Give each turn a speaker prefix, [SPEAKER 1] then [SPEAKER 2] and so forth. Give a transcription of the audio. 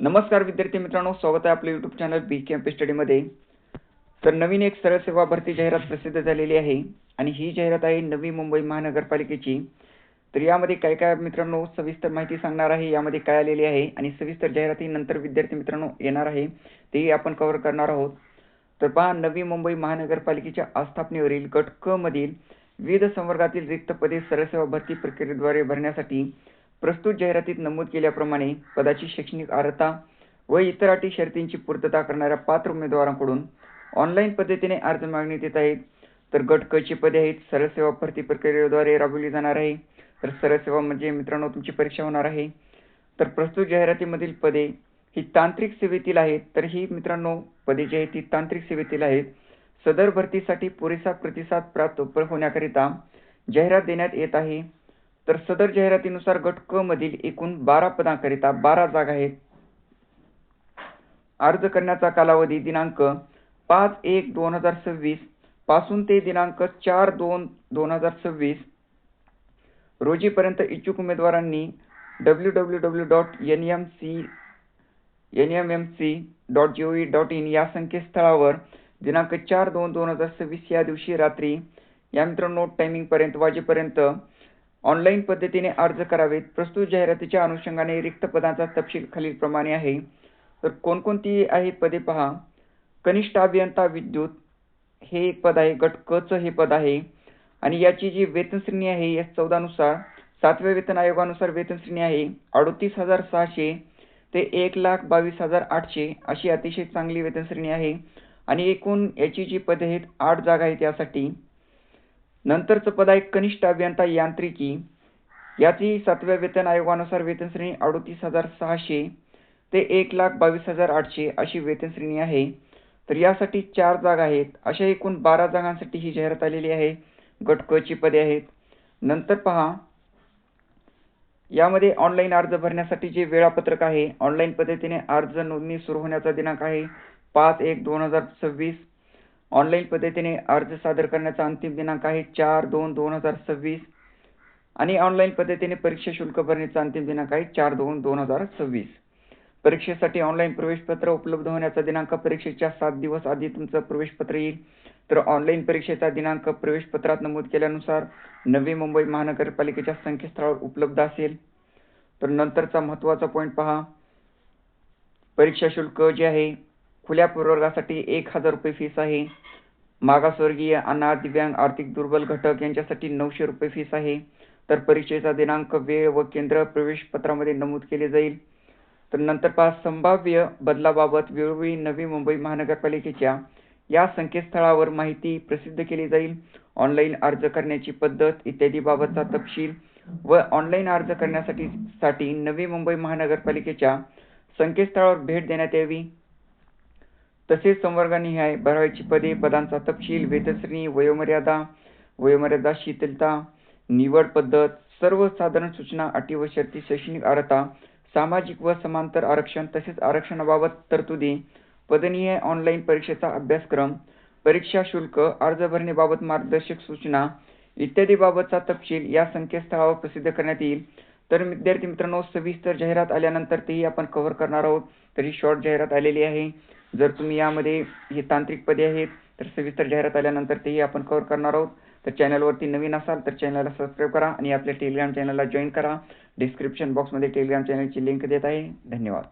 [SPEAKER 1] नमस्कार विद्यार्थी मित्रांनो स्वागत आहे आपलं यूट्यूब चॅनल बी कॅम्प स्टडीमध्ये तर नवीन एक सरळ सेवा भरती जाहिरात प्रसिद्ध झालेली आहे आणि ही जाहिरात आहे नवी मुंबई महानगरपालिकेची. तर यामध्ये काय काय मित्रांनो सविस्तर माहिती सांगणार आहे यामध्ये काय आलेली आहे आणि सविस्तर जाहिराती नंतर विद्यार्थी मित्रांनो येणार आहे तेही आपण कव्हर करणार आहोत. तर पहा नवी मुंबई महानगरपालिकेच्या आस्थापनेवरील गट क मधील विविध संवर्गातील रिक्त पदे सरळसेवा भरती प्रक्रियेद्वारे भरण्यासाठी प्रस्तुत जाहिरातीत नमूद केल्याप्रमाणे पदाची शैक्षणिक अर्हता व इतर अटी शर्तींची पूर्तता करणाऱ्या पात्र उमेदवारांकडून ऑनलाईन पद्धतीने अर्ज मागण्यात येत आहेत. तर गट क ची पदे आहेत. सरळसेवा भरती प्रक्रियेद्वारे राबवली जाणार आहे. तर सरळसेवा म्हणजे मित्रांनो तुमची परीक्षा होणार आहे. तर प्रस्तुत जाहिरातीमधील पदे ही तांत्रिक सेवेतील आहेत. तर ही मित्रांनो पदे जी आहेत ती तांत्रिक सेवेतील आहेत. सदर भरतीसाठी पुरेसा प्रतिसाद प्राप्त होण्याकरिता जाहिरात देण्यात येत आहे. तर सदर जाहिरातीनुसार गट क मधील एकूण बारा पदांकरिता बारा जागा आहेत. अर्ज करण्याचा कालावधी दिनांक पाच एक दोन हजार सव्वीसपासून ते दिनांक चार दोन दोन हजार सव्वीस. रोजीपर्यंत इच्छुक उमेदवारांनी W W W dot N M C N M M C dot G O V dot in या संकेतस्थळावर दिनांक चार दोन दोन हजार सव्वीस या दिवशी रात्री या मित्रांनो टायमिंगपर्यंत वाजेपर्यंत ऑनलाईन पद्धतीने अर्ज करावेत. प्रस्तुत जाहिरातीच्या अनुषंगाने रिक्त पदांचा तपशील खालीलप्रमाणे आहे. तर कोणकोणती आहेत पदे पहा. कनिष्ठ अभियंता विद्युत हे एक पद आहे. गट क हे पद आहे. आणि याची जी वेतन श्रेणी आहे या चौदानुसार सातव्या वेतन आयोगानुसार वेतन श्रेणी आहे. अडोतीस हजार सहाशे ते एक लाख बावीस हजार आठशे अशी अतिशय चांगली वेतन श्रेणी आहे. आणि एकूण याची जी पदे आहेत आठ जागा आहेत यासाठी. नंतरचं पद आहे कनिष्ठ अभियंता यांत्रिकी. याची सातव्या वेतन आयोगानुसार वेतन श्रेणी अडोतीस हजार सहाशे ते एक लाख बावीस हजार आठशे अशी वेतन श्रेणी आहे. तर यासाठी चार जागा आहेत. अशा एकूण बारा जागांसाठी ही जाहिरात आलेली आहे. गटकची पदे आहेत. नंतर पहा. यामध्ये ऑनलाईन अर्ज भरण्यासाठी जे वेळापत्रक आहे ऑनलाईन पद्धतीने अर्ज नोंदणी सुरू होण्याचा दिनांक आहे. पाच एक दोन हजार सव्वीस ऑनलाईन पद्धतीने अर्ज सादर करण्याचा अंतिम दिनांक आहे चार दोन दोन हजार सव्वीस. आणि ऑनलाईन पद्धतीने परीक्षा शुल्क भरण्याचा अंतिम दिनांक आहे चार दोन दोन हजार सव्वीस. परीक्षेसाठी ऑनलाईन प्रवेशपत्र उपलब्ध होण्याचा दिनांक परीक्षेच्या सात दिवस आधी तुमचं प्रवेशपत्र येईल. तर ऑनलाईन परीक्षेचा दिनांक प्रवेशपत्रात नमूद केल्यानुसार नवी मुंबई महानगरपालिकेच्या संकेतस्थळावर उपलब्ध असेल. तर नंतरचा महत्त्वाचा पॉईंट पहा. परीक्षा शुल्क जे आहे खुल्या प्रवर्गासाठी एक हजार रुपये फीस आहे. मागासवर्गीय अनाथ दिव्यांग आर्थिक दुर्बल घटक यांच्यासाठी नऊशे रुपये फीस आहे. तर परीक्षेचा दिनांक वेळ व केंद्र प्रवेशपत्रामध्ये नमूद केले जाईल. तर नंतर पहा संभाव्य बदलाबाबत वेळोवेळी नवी मुंबई महानगरपालिकेच्या या संकेतस्थळावर माहिती प्रसिद्ध केली जाईल. ऑनलाईन अर्ज करण्याची पद्धत इत्यादी बाबतचा तपशील व ऑनलाईन अर्ज करण्यासाठी साठी नवी मुंबई महानगरपालिकेच्या संकेतस्थळावर भेट देण्यात यावी. तसेच संवर्गानिहाय भरावीची पदे पदांचा तपशील वेतनश्रेणी वयोमर्यादा वयोमर्यादा शीतलता निवड पद्धत सर्व साधारण सूचना अटी व शर्ती शैक्षणिक अर्हता सामाजिक व समांतर आरक्षण तसेच आरक्षणाबाबत तरतुदी पदनीय ऑनलाईन परीक्षेचा अभ्यासक्रम परीक्षा शुल्क अर्ज भरणेबाबत मार्गदर्शक सूचना इत्यादी बाबतचा तपशील या संकेतस्थळावर प्रसिद्ध करण्यात येईल. तर विद्यार्थी मित्रांनो सविस्तर जाहिरात आल्यानंतर तेही आपण कव्हर करणार आहोत. तर ही शॉर्ट जाहिरात आलेली आहे. जर तुम्ही यामध्ये हे तांत्रिक पदे आहेत तर सविस्तर जाहिरात आल्यानंतर तेही आपण कव्हर करणार आहोत. तर चॅनलवरती नवीन असाल तर चॅनलला सबस्क्राईब करा आणि आपल्या टेलिग्राम चॅनलला जॉईन करा. डिस्क्रिप्शन बॉक्समध्ये टेलिग्राम चॅनलची लिंक देत आहे. धन्यवाद.